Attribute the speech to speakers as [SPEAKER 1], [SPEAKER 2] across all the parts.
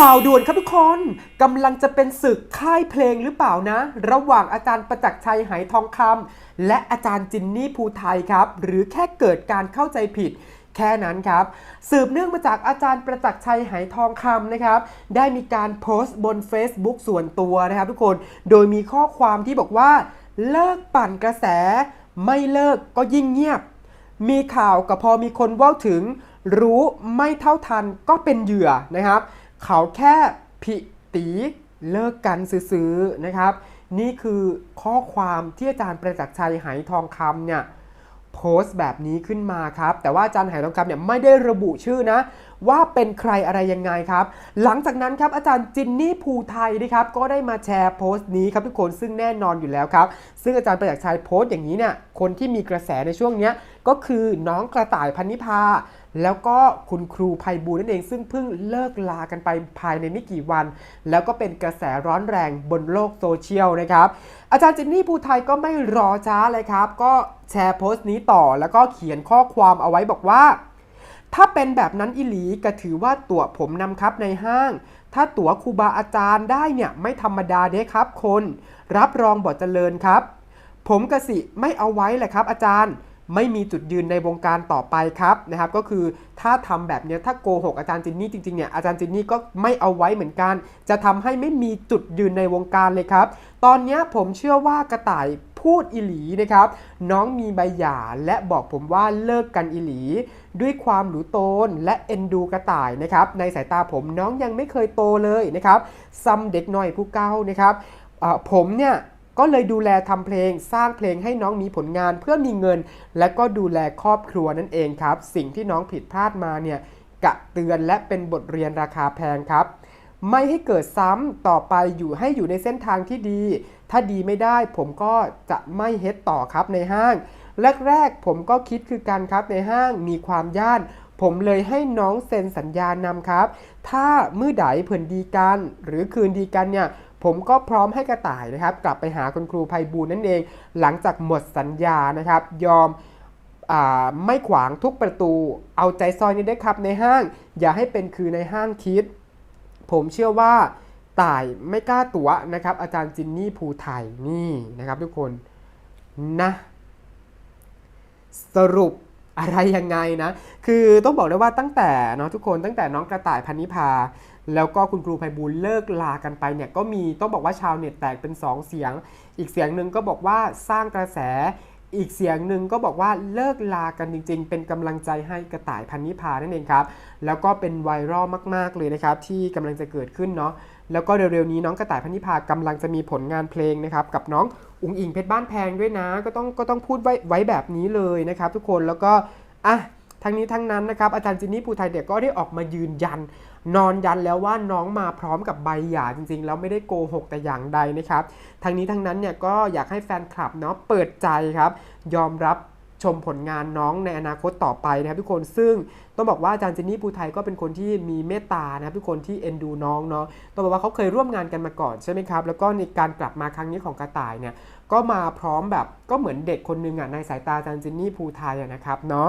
[SPEAKER 1] ข่าวด่วนครับทุกคนกำลังจะเป็นศึกค่ายเพลงหรือเปล่านะ ระหว่างอาจารย์ประจักษ์ชัยไหทองคำและอาจารย์จินนี่ภูไทยครับ หรือแค่เกิดการเข้าใจผิดแค่นั้นครับ สืบเนื่องมาจากอาจารย์ประจักษ์ชัยไหทองคำนะครับ ได้มีการโพสต์บน Facebook ส่วนตัวนะครับทุกคนโดยมีข้อความที่บอกว่า เลิกปั่นกระแส ไม่เลิกก็ยิ่งเงียบ มีข่าวก็พอมีคนว่าถึง รู้ไม่เท่าทันก็เป็นเหยื่อนะครับ เขาแค่ผิตีเลิกกันซื้อๆนะครับ นี่คือข้อความที่อาจารย์ประจักษ์ชัยไหทองคำเนี่ยโพสต์แบบนี้ขึ้นมาครับ แต่ว่าอาจารย์ไหทองคำเนี่ยไม่ได้ระบุชื่อนะ ว่าเป็นใครอะไรยังไงครับ หลังจากนั้นครับอาจารย์จินนี่ภูไทยนะครับก็ได้มาแชร์โพสต์นี้ครับทุกคนซึ่งแน่นอนอยู่แล้วครับ ซึ่งอาจารย์ประจักษ์ชัยโพสต์อย่างนี้เนี่ยคนที่มีกระแสในช่วงเนี้ยก็คือน้องกระต่ายพันนิพา แล้วก็คุณครูภัยบูลนั่นเองซึ่งเพิ่งเลิกลากันไปภายในไม่กี่วัน แล้วก็เป็นกระแสร้อนแรงบนโลกโซเชียลนะครับ อาจารย์เจนนี่ภูไทยก็ไม่รอช้าเลยครับ ก็แชร์โพสต์นี้ต่อแล้วก็เขียนข้อความเอาไว้บอกว่า ถ้าเป็นแบบนั้นอิหลีก็ถือว่าตั๋วผมนำครับในห้าง ถ้าตั๋วครูบาอาจารย์ได้เนี่ยไม่ธรรมดาเด้ครับ คน รับรองบอดเจริญครับ ผมกสิไม่เอาไว้แหละครับ อาจารย์ ไม่มีจุดยืนในวงการต่อไปครับนะครับ ก็คือถ้าทำแบบเนี้ยถ้าโกหกอาจารย์จินนี่จริงๆเนี่ยอาจารย์จินนี่ก็ไม่เอาไว้เหมือนกัน จะทำให้ไม่มีจุดยืนในวงการเลยครับ ตอนนี้ผมเชื่อว่ากระต่ายพูดอิหลีนะครับ น้องมีใบหย่าและบอกผมว่าเลิกกันอิหลี ด้วยความหรูโตนและเอ็นดูกระต่ายนะครับในสายตาผมน้องยังไม่เคยโตเลยนะครับซ้ำเด็กหน่อยผู้เก้านะครับผมเนี่ย ก็เลยดูแลทำเพลงสร้างเพลงให้น้องมีผลงานเพื่อมีเงิน และก็ดูแลครอบครัวนั่นเองครับ สิ่งที่น้องผิดพลาดมาเนี่ยกะเตือนและเป็นบทเรียนราคาแพงครับไม่ให้เกิดซ้ำต่อไปอยู่ให้อยู่ในเส้นทางที่ดี ถ้าดีไม่ได้ผมก็จะไม่เฮ็ดต่อครับในห้าง แรกๆผมก็คิดคือกันครับในห้างมีความย่าน ผมเลยให้น้องเซ็นสัญญานำครับ ถ้ามือใดเผื่นดีกัน หรือคืนดีกันเนี่ย ผมก็พร้อมให้กระต่ายนะครับ กลับไปหาคุณครูภัยบูลนั่นเอง หลังจากหมดสัญญานะครับ ยอมอไม่ขวางทุกประตู เอาใจซอยนี้ได้ครับในห้าง อย่าให้เป็นคือในห้างคิด ผมเชื่อว่าต่ายไม่กล้าตัวนะครับ อาจารย์จินนี่ภูไทยนี่นะครับทุกคนนะสรุปอะไรยังไงนะ คือต้องบอกเลยว่าตั้งแต่เนาะทุกคนตั้งแต่น้องกระต่ายพันนิพา แล้วก็คุณครูไพบูลเลิกลากันไปเนี่ยก็มีต้องบอกว่าชาวเน็ตแตกเป็น 2 เสียง อีกเสียงหนึ่งก็บอกว่าสร้างกระแส อีกเสียงหนึ่งก็บอกว่าเลิกลากันจริง ๆ เป็นกำลังใจให้กระต่ายพันนิพานั่นเองครับ แล้วก็เป็นไวรัลมาก ๆเลยนะครับที่กำลังจะเกิดขึ้นเนาะแล้วก็เร็วๆนี้น้องกระต่ายพันนิพากำลังจะมีผลงานเพลงนะครับกับน้องอุ๋งอิงเพชรบ้านแพงด้วยนะ ก็ต้องก็ต้องพูดไว้ไว้แบบนี้เลยนะครับ ทุกคนแล้วก็อะทั้งนี้ทั้งนั้นนะครับอาจารย์จินนี่ภูไทยเด็กก็ได้ออกมายืนยัน นอนยันแล้วว่าน้องมาพร้อมกับใบหย่าจริงๆ แล้วไม่ได้โกหกแต่อย่างใดนะครับทั้งนี้ทั้งนั้นเนี่ยก็อยากให้แฟนคลับเนาะเปิดใจครับ ยอมรับชมผลงานน้องในอนาคตต่อไปนะครับทุกคนซึ่งต้องบอกว่าอาจารย์เจนนี่ภูไทยก็เป็นคนที่มีเมตตานะครับทุกคนที่เอ็นดูน้องเนาะต้องบอกว่าเขาเคยร่วมงานกันมาก่อนใช่ไหมครับ แล้วก็ในการกลับมาครั้งนี้ของกระต่ายเนี่ยก็มาพร้อมแบบก็เหมือนเด็กคนหนึงอะในสายตาอาจารย์เจนนี่ภูไทยนะครับเนาะ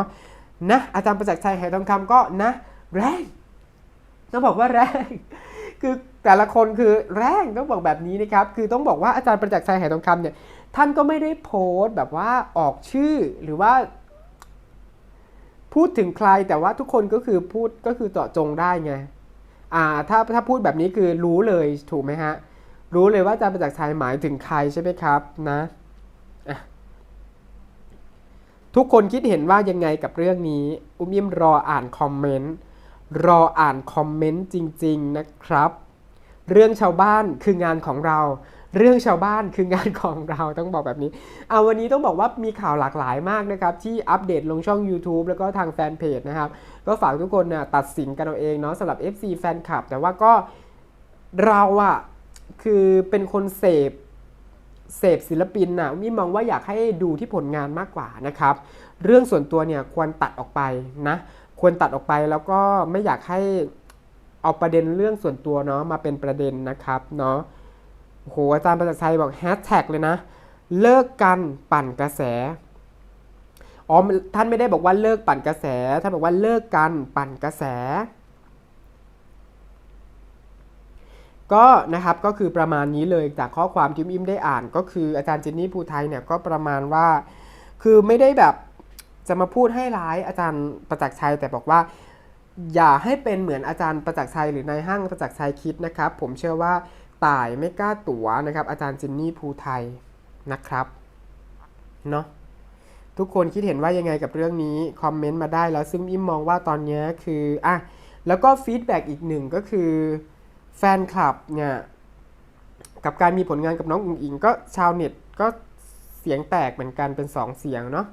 [SPEAKER 1] นะอาจารย์ประจักษ์ชัยไหทองคำก็นะแรง ต้องบอกว่าแรงคือแต่ละคนคือแรงต้องบอกแบบนี้นะครับ คือต้องบอกว่าอาจารย์ประจักษ์ชัยไหทองคำเนี่ยท่านก็ไม่ได้โพสต์แบบว่าออกชื่อหรือว่า พูดถึงใครแต่ว่าทุกคนก็คือพูดก็คือเจาะจงได้ไงอ่าถ้าถ้าพูดแบบนี้คือรู้เลยถูกไหมฮะรู้เลยว่าอาจารย์ประจักษ์ชัยหมายถึงใครใช่ไหมครับนะทุกคนคิดเห็นว่ายังไงกับเรื่องนี้ อุ้มยิ้มรออ่านคอมเมนต์ รออ่านคอมเมนต์จริง ๆ นะครับ เรื่องชาวบ้านคืองานของเรา เรื่องชาวบ้านคืองานของเราต้องบอกแบบนี้เอาวันนี้ต้องบอกว่ามีข่าวหลากหลายมากนะครับ ที่อัปเดตลงช่อง YouTube แล้วก็ทางแฟนเพจนะครับ ก็ฝากทุกคนนะตัดสินกันเอาเองเนาะสำหรับ FC แฟนคลับ แต่ว่าก็เราอะคือเป็นคนเสพเสพศิลปินน่ะมีมองว่าอยากให้ดูที่ผลงานมากกว่านะครับ เรื่องส่วนตัวเนี่ยควรตัดออกไปนะ ควรตัดออกไปแล้วก็ไม่อยากให้เอาประเด็นเรื่องส่วนตัวเนาะมาเป็นประเด็นนะครับเนาะโอ้โหอาจารย์ประจักษ์ชัยบอกแฮชแท็กเลยนะ เลิกกันปั่นกระแสอ๋อท่านไม่ได้บอกว่าเลิกปั่นกระแสท่านบอกว่าเลิกกันปั่นกระแส ก็นะครับก็คือประมาณนี้เลยจากข้อความที่อุ้มอิมได้อ่าน ก็คืออาจารย์เจนนี่ภูไทยเนี่ยก็ประมาณว่า คือไม่ได้แบบ จะมาพูดให้ร้ายอาจารย์ประจักษ์ชัยแต่บอกว่า อย่าให้เป็นเหมือนอาจารย์ประจักษ์ชัยหรือนายห้างประจักษ์ชัยคิดนะครับ ผมเชื่อว่าตายไม่กล้าตั๋วนะครับ อาจารย์เจนนี่ภูไทยนะครับเนาะทุกคนคิดเห็นว่ายังไงกับเรื่องนี้ คอมเมนต์มาได้แล้วซึ่งอิมมองว่าตอนนี้คืออะแล้วก็ฟีดแบ็กอีกหนึ่งก็คือแฟนคลับเนี่ยกับการมีผลงานกับน้องอุ๋งอิงก็ชาวเน็ตก็เสียงแตกเหมือนกันเป็นสองเสียงเนาะ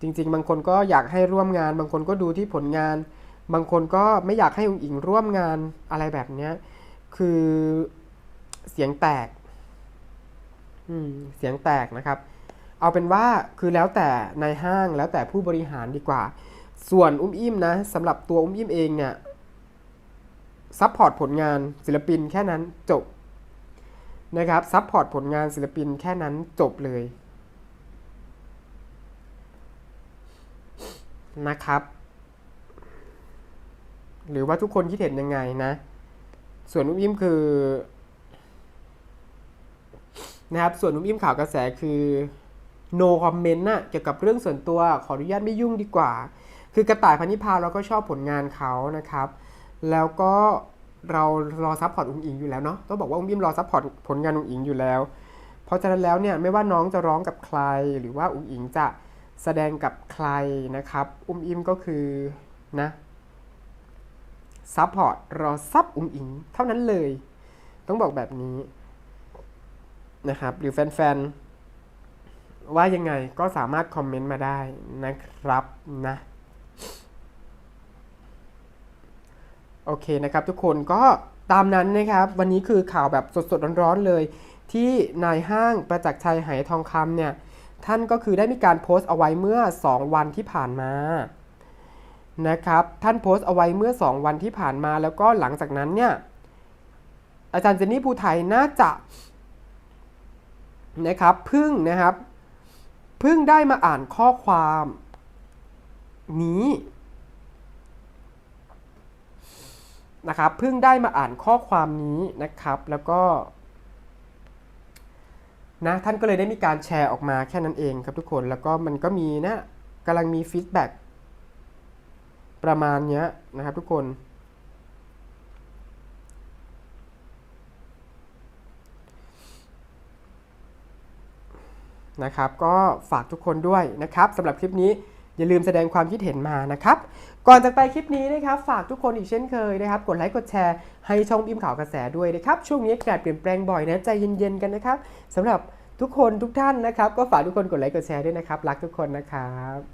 [SPEAKER 1] จริง ๆ บางคนก็อยากให้ร่วมงาน บางคนก็ดูที่ผลงาน บางคนก็ไม่อยากให้อุ๋งอิงร่วมงานอะไรแบบเนี้ยคือเสียงแตกอืมเสียงแตกนะครับ เอาเป็นว่าคือแล้วแต่ในห้างแล้วแต่ผู้บริหารดีกว่า ส่วนอุ้มอิ่มนะสำหรับตัวอุ้มอิ่มเองเนี่ยซัพพอร์ตผลงานศิลปินแค่นั้นจบนะครับซัพพอร์ตผลงานศิลปินแค่นั้นจบเลย นะครับ หรือว่าทุกคนคิดเห็นยังไงนะ ส่วนอุ้มอิ่มคือนะครับ ส่วนนุ่มอิ่มข่าวกระแสคือ no comment น่ะเกี่ยวกับเรื่องส่วนตัวขออนุญาตไม่ยุ่งดีกว่า คือกระต่ายพันธิพาเราก็ชอบผลงานเขานะครับ แล้วก็เรารอซัพพอร์ตอุ้งอิงอยู่แล้วเนาะต้องบอกว่าอุ้มอิ่มรอซัพพอร์ตผลงานอุ้งอิงอยู่แล้ว เพราะฉะนั้นแล้วเนี่ยไม่ว่าน้องจะร้องกับใครหรือว่าอุ้งอิงจะ แสดงกับใครนะครับ อุ้มอิมก็คือนะซัพพอร์ตรอซับอุ้งอิง เท่านั้นเลย ต้องบอกแบบนี้นะครับ หรือแฟนๆ ว่ายังไงก็สามารถคอมเมนต์มาได้นะครับนะ โอเคนะครับทุกคนก็ตามนั้นนะครับ วันนี้คือข่าวแบบสดๆ ร้อนๆเลย ที่นายห้างประจักษ์ชัยไหทองคำเนี่ย ท่านก็คือได้มีการโพสต์เอาไว้เมื่อ 2 วันที่ผ่านมานะครับ ท่านโพสต์เอาไว้เมื่อ 2 วันที่ผ่านมาแล้วก็หลังจากนั้นเนี่ยอาจารย์เจนนี่ภูไทยน่าจะนะครับพึ่งนะครับพึ่งได้มาอ่านข้อความนี้นะครับเพิ่งได้มาอ่านข้อความนี้นะครับ แล้วก็ นะท่านก็เลยได้มีการแชร์ออกมาแค่นั้นเองครับทุกคนแล้วก็มันก็มีนะกำลังมีฟีดแบ็กประมาณเนี้ยนะครับทุกคนนะครับก็ฝากทุกคนด้วยนะครับสำหรับคลิปนี้ อย่าลืมแสดงความคิดเห็นมานะครับ ก่อนจากไปคลิปนี้นะครับฝากทุกคนอีกเช่นเคยนะครับ กดไลค์กดแชร์ให้ช่องบิมข่าวกระแสด้วยนะครับ ช่วงนี้อากาศเปลี่ยนแปลงบ่อยนะใจเย็นๆกันนะครับสำหรับทุกคนทุกท่านนะครับ ก็ฝากทุกคนกดไลค์กดแชร์ด้วยนะครับ รักทุกคนนะครับ